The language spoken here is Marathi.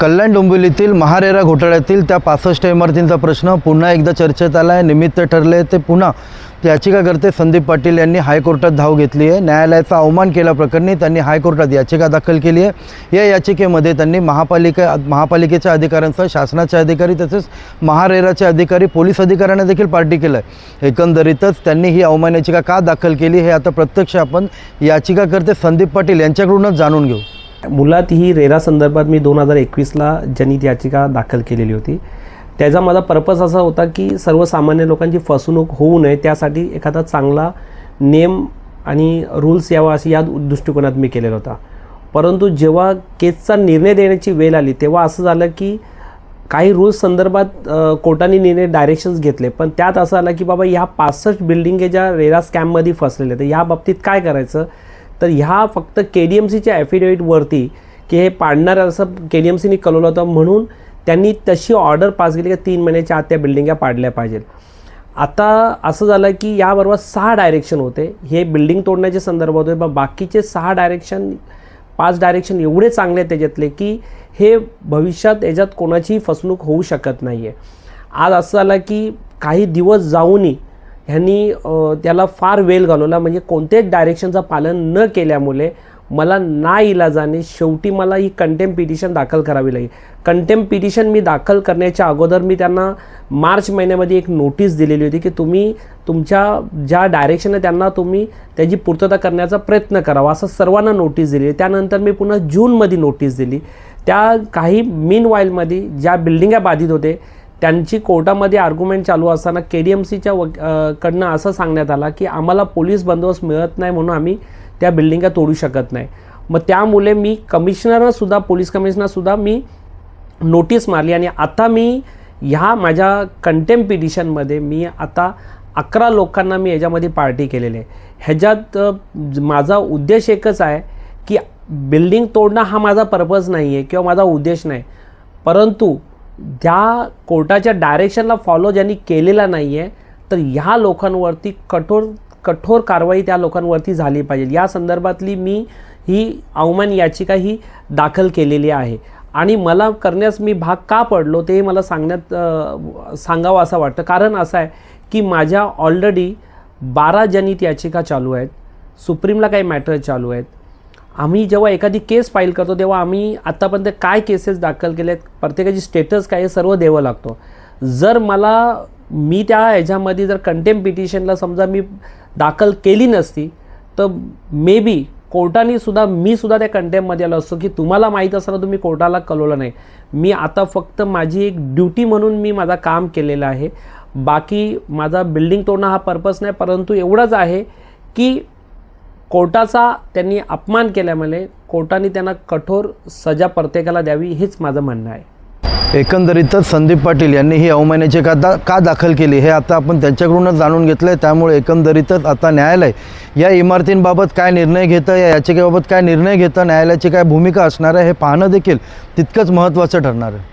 कल्याण डोंबिवलीतील महारेरा घोटाळ्यातील त्या पासष्ट इमारतींचा प्रश्न पुन्हा एकदा चर्चेत आला आहे. निमित्त ठरले ते पुन्हा याचिकाकर्ते संदीप पाटील यांनी हायकोर्टात धाव घेतली आहे. न्यायालयाचा अवमान केल्याप्रकरणी त्यांनी हायकोर्टात याचिका दाखल केली आहे. या याचिकेमध्ये त्यांनी महापालिका महापालिकेच्या अधिकाऱ्यांसह शासनाचे अधिकारी तसेच महारेराचे अधिकारी पोलीस अधिकाऱ्यांना देखील पार्टी केलं आहे. एकंदरीतच त्यांनी ही अवमान याचिका का दाखल केली हे आता प्रत्यक्ष आपण याचिकाकर्ते संदीप पाटील यांच्याकडूनच जाणून घेऊ. मुलात ही रेरा संदर्भात मी दोन हजार एकवीसला जनित याचिका दाखल केलेली होती. त्याचा माझा पर्पज असा होता की सर्वसामान्य लोकांची फसवणूक होऊ नये त्यासाठी एखादा चांगला नेम आणि रूल्स यावा अशी या दृष्टिकोनात मी केलेला होता. परंतु जेव्हा केसचा निर्णय देण्याची वेळ आली तेव्हा असं झालं की काही रूल्स संदर्भात कोर्टाने निर्णय डायरेक्शन्स घेतले. पण त्यात असं आलं की बाबा ह्या पासष्ट बिल्डिंग ज्या रेरा स्कॅममध्ये फसलेल्या तर ह्या बाबतीत काय करायचं? तर ह्या फक्त के डी एम सीच्या ॲफिडेविटवरती की हे पाडणार असं के डी एम सीने कळवलं होतं म्हणून त्यांनी तशी ऑर्डर पास केली की तीन महिन्याच्या आत त्या बिल्डिंगा पाडल्या पाहिजेत. आता असं झालं की याबरोबर सहा डायरेक्शन होते. हे बिल्डिंग तोडण्याच्या संदर्भात होते. पण बाकीचे सहा डायरेक्शन पाच डायरेक्शन एवढे चांगले आहेत त्याच्यातले की हे भविष्यात याच्यात कोणाचीही फसवणूक होऊ शकत नाही आहे आज असं झालं की काही दिवस जाऊनही ह्यांनी त्याला फार वेळ घालवला. म्हणजे कोणत्याच डायरेक्शनचं पालन न केल्यामुळे मला ना इलाजाने शेवटी मला ही कंटेम पिटिशन दाखल करावी लागेल. कंटेम पिटिशन मी दाखल करण्याच्या अगोदर मी त्यांना मार्च महिन्यामध्ये एक नोटीस दिलेली होती की तुम्ही तुमच्या ज्या डायरेक्शन आहे त्यांना तुम्ही त्याची पूर्तता करण्याचा प्रयत्न करावा असं सर्वांना नोटीस दिली त्यानंतर मी पुन्हा जूनमध्ये नोटीस दिली. त्या काही मीन वाईलमध्ये ज्या बिल्डिंगा बाधित होते त्यांची कोर्टामध्ये आर्ग्युमेंट चालू असताना के डी एम सीच्या व कडनं असं सांगण्यात आला की आम्हाला पोलीस बंदोबस्त मिळत नाही म्हणून आम्ही त्या बिल्डिंगा तोडू शकत नाही. मग त्यामुळे मी कमिशनरसुद्धा पोलीस कमिशनरसुद्धा मी नोटीस मारली आणि आता मी ह्या माझ्या कंटेम पिटिशनमध्ये मी आता अकरा लोकांना मी याच्यामध्ये पार्टी केलेली आहे. ह्याच्यात माझा उद्देश एकच आहे की बिल्डिंग तोडणं हा माझा पर्पज नाही आहे किंवा माझा उद्देश नाही. परंतु त्या कोर्टाच्या डायरेक्शनला फॉलो ज्यांनी केलेला नाही आहे तर ह्या लोकांवरती कठोर कठोर कारवाई त्या लोकांवरती झाली पाहिजे. या संदर्भातली मी ही अवमान याचिका ही दाखल केलेली आहे. आणि मला करण्यास मी भाग का पडलो ते मला सांगण्यात सांगावं असं वाटतं. कारण असं आहे की माझ्या ऑलरेडी बारा जनित याचिका चालू आहेत सुप्रीमला काही मॅटर चालू आहेत आम्ही जेव्हा एखादी केस फाईल करतो तेव्हा आम्ही आत्तापर्यंत काय केसेस दाखल केले आहेत प्रत्येकाची स्टेटस काय हे सर्व द्यावं लागतो. जर मला मी त्या ह्याच्यामध्ये जर कंटेम पिटिशनला समजा मी दाखल केली नसती तर मे बी कोर्टाने सुद्धा मी सुद्धा त्या कंटेममध्ये आलो असतो की तुम्हाला माहीत असताना तुम्ही कोर्टाला कळवलं नाही. मी आता फक्त माझी एक ड्युटी म्हणून मी माझा काम केलेलं आहे. बाकी माझा बिल्डिंग तोडणं हा पर्पज नाही परंतु एवढंच आहे की कोर्टाचा त्यांनी अपमान केल्यामुळे कोर्टाने त्यांना कठोर सजा प्रत्येकाला द्यावी हेच माझं म्हणणं आहे. एकंदरीतच संदीप पाटील यांनी ही अवमानाची का दा का दाखल केली हे आता आपण त्यांच्याकडूनच जाणून घेतलं आहे त्यामुळे एकंदरीतच आता न्यायालय या इमारतींबाबत काय निर्णय घेतं या याचिकेबाबत काय निर्णय घेतं न्यायालयाची काय भूमिका असणार आहे हे पाहणं देखील तितकंच महत्त्वाचं ठरणार आहे.